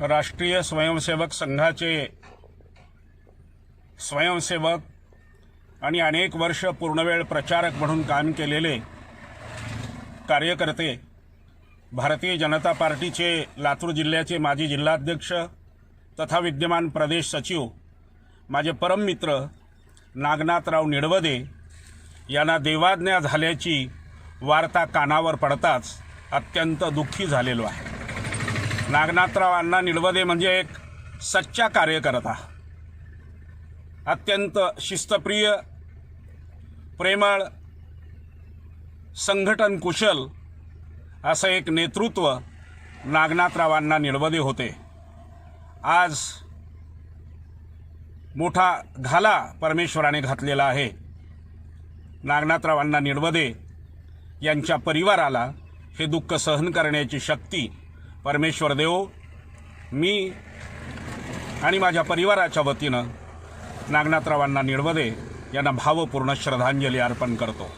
राष्ट्रीय स्वयंसेवक संघाचे स्वयंसेवक आणि अनेक वर्ष पूर्णवेळ प्रचारक म्हणून काम केलेले कार्यकर्ते भारतीय जनता पार्टीचे लातूर जिल्ह्याचे माजी जिल्हाध्यक्ष तथा विद्यमान प्रदेश सचिव माझे परम मित्र नागनाथराव निडवदे यांना देवाज्ञा झाल्याची वार्ता कानावर पडताच अत्यंत दुःखी झालेलो आहे. नागनाथराव अण्णा निडवदे म्हणजे एक सच्चा कार्यकर्ता. अत्यंत शिस्तप्रिय प्रेमळ संघटन कुशल असं एक नेतृत्व नागनाथरावांना निडवदे होते. आज मोठा घाला परमेश्वराने घातलेला आहे. नागनाथरावांना निडवदे यांच्या परिवाराला हे दुःख सहन करण्याची शक्ती परमेश्वर देव मी आणि माझ्या परिवाराच्या वतीनं नागनाथरावांना निडवदे यांना भावपूर्ण श्रद्धांजली अर्पण करतो.